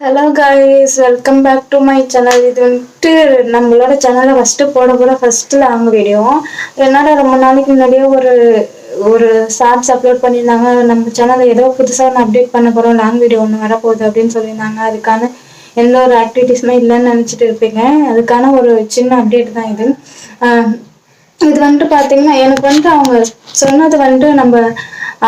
Hello guys welcome back to my channel இது வந்துட்டு நம்மளோட சேனலில் ஃபஸ்ட்டு போட போட ஃபஸ்ட்டு லாங் வீடியோ என்னடா ரொம்ப நாளைக்கு முன்னாடியே ஒரு ஒரு ஷார்ட்ஸ் அப்லோட் பண்ணியிருந்தாங்க. நம்ம சேனலில் ஏதோ புதுசாக ஒன்று அப்டேட் பண்ண போகிறோம் லாங் வீடியோ ஒன்று வரப்போகுது அப்படின்னு சொல்லியிருந்தாங்க. அதுக்கான எந்த ஒரு ஆக்டிவிட்டீஸுமே இல்லைன்னு நினச்சிட்டு இருப்பீங்க. அதுக்கான ஒரு சின்ன அப்டேட் தான் இது. இது வந்துட்டு பார்த்தீங்கன்னா எனக்கு வந்துட்டு அவங்க சொன்னது வந்துட்டு நம்ம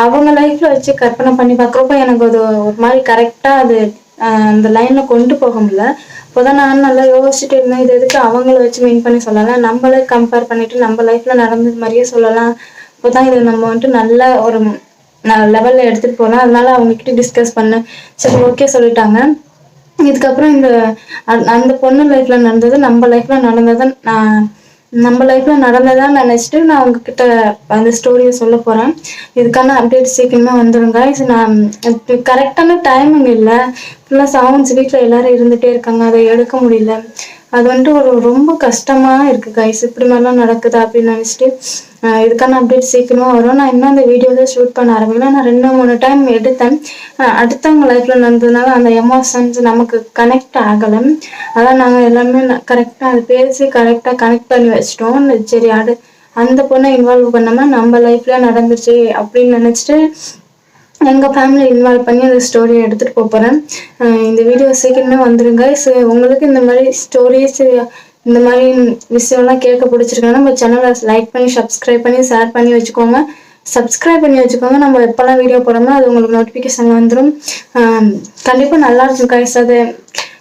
அவங்க லைஃப்பில் வச்சு கற்பனை பண்ணி பார்க்குறப்ப எனக்கு அது ஒரு மாதிரி கரெக்டாக அது அந்த லைன்ல கொண்டு போக முடியல. இப்போதான் நான் நல்லா யோசிச்சுட்டு இருந்தேன் இது எதுக்கு அவங்கள வச்சு மீன் பண்ணி சொல்லலாம்? நம்மளே கம்பேர் பண்ணிட்டு நம்ம லைஃப்ல நடந்தது மாதிரியே சொல்லலாம். இப்போதான் இது நம்ம வந்துட்டு நல்ல ஒரு லெவல்ல எடுத்துட்டு போகலாம். அதனால அவங்க கிட்ட டிஸ்கஸ் பண்ணேன். சரி ஓகே சொல்லிட்டாங்க. இதுக்கப்புறம் இந்த அந்த- அந்த பொண்ணு லைஃப்ல நடந்தது நம்ம லைஃப்ல நடந்ததை நான் நம்ம லைஃப்ல நடந்ததா நினைச்சிட்டு நான் உங்ககிட்ட அந்த ஸ்டோரியை சொல்ல போறேன். இதுக்கான அப்டேட் சீக்கிரமா வந்துருங்க இது நான் கரெக்டான டைமிங் இல்லை. ஃபுல்லாக சவுண்ட்ஸ் வீட்டில் எல்லாரும் இருந்துட்டே இருக்காங்க. அதை எடுக்க முடியல. அது வந்துட்டு ஒரு ரொம்ப கஷ்டமாக இருக்குது கைஸ் இப்படி மாதிரிலாம் நடக்குதா அப்படின்னு நினச்சிட்டு இதுக்கான அப்டேட் சீக்கிரமாக வரும். நான் இன்னும் அந்த வீடியோவில் ஷூட் பண்ண ஆரம்பிக்கல. நான் ரெண்டு மூணு டைம் எடுத்தேன். அடுத்தவங்க லைஃப்பில் நடந்ததுனால அந்த எமோஷன்ஸ் நமக்கு கனெக்ட் ஆகலை. அதான் நாங்கள் எல்லாமே கரெக்டாக அது பேசி கரெக்டாக கனெக்ட் பண்ணி வச்சிட்டோம். சரி அடு அந்த பொண்ணை இன்வால்வ் பண்ணாமல் நம்ம லைஃப்ல நடந்துச்சு அப்படின்னு நினச்சிட்டு எங்கள் ஃபேமிலி இன்வால்வ் பண்ணி அந்த ஸ்டோரியை எடுத்துகிட்டு போக போகிறேன் இந்த வீடியோ சீக்கிரமே வந்துடுங்க ஸோ உங்களுக்கு இந்த மாதிரி ஸ்டோரிஸ் இந்த மாதிரி விஷயம்லாம் கேட்க பிடிச்சிருக்கேன்னா நம்ம சேனலை லைக் பண்ணி சப்ஸ்கிரைப் பண்ணி ஷேர் பண்ணி வச்சுக்கோங்க. சப்ஸ்கிரைப் பண்ணி வச்சுக்கோங்க. நம்ம எப்போல்லாம் வீடியோ போடுறோமோ அது உங்களுக்கு நோட்டிஃபிகேஷன் வந்துடும் கண்டிப்பாக நல்லா இருக்கும் கைஸ் அது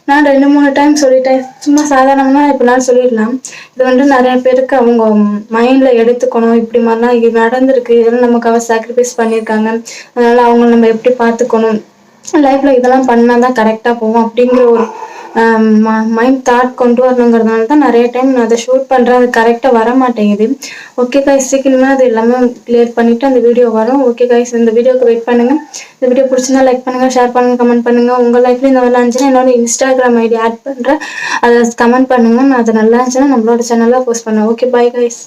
நான் ரெண்டு மூணு டைம் சொல்லிட்டேன். சும்மா சாதாரணமாக இப்படிலாம் சொல்லிடலாம். இது வந்து நிறைய பேருக்கு அவங்க மைண்ட்ல எடுத்துக்கணும். இப்படி மாதிரிலாம் இது நடந்திருக்கு. இதெல்லாம் நமக்காக சாக்ரிஃபைஸ் பண்ணியிருக்காங்க. அதனால அவங்க நம்ம எப்படி பார்த்துக்கணும்? லைஃப்பில் இதெல்லாம் பண்ணாதான் கரெக்டா போகும் அப்படிங்கிற ஒரு மைண்ட் தாட் கொண்டு வரணுங்கிறதுனால தான் நிறைய டைம் நான் அதை ஷூட் பண்ணுறேன் அது கரெக்டாக வர மாட்டேங்குது ஓகே காய்ஸ் சீக்கிரமா அது எல்லாமே கிளியர் பண்ணிவிட்டு அந்த வீடியோ வரும். ஓகே காய்ஸ் இந்த வீடியோக்கு வெயிட் பண்ணுங்க. இந்த வீடியோ பிடிச்சிருந்தா லைக் பண்ணுங்கள் ஷேர் பண்ணுங்க கமெண்ட் பண்ணுங்கள் உங்கள் லைஃப்ல இந்த மாதிரிலாம் இருந்துச்சுன்னா என்னோட இன்ஸ்டாகிராம் ஐடி ஆட் பண்ணுறேன் அதை கமெண்ட் பண்ணுங்கள் நான் அது நல்லா இருந்துச்சுன்னா நம்மளோட சேனலில் போஸ்ட் பண்ணேன் ஓகே பாய் காய்ஸ்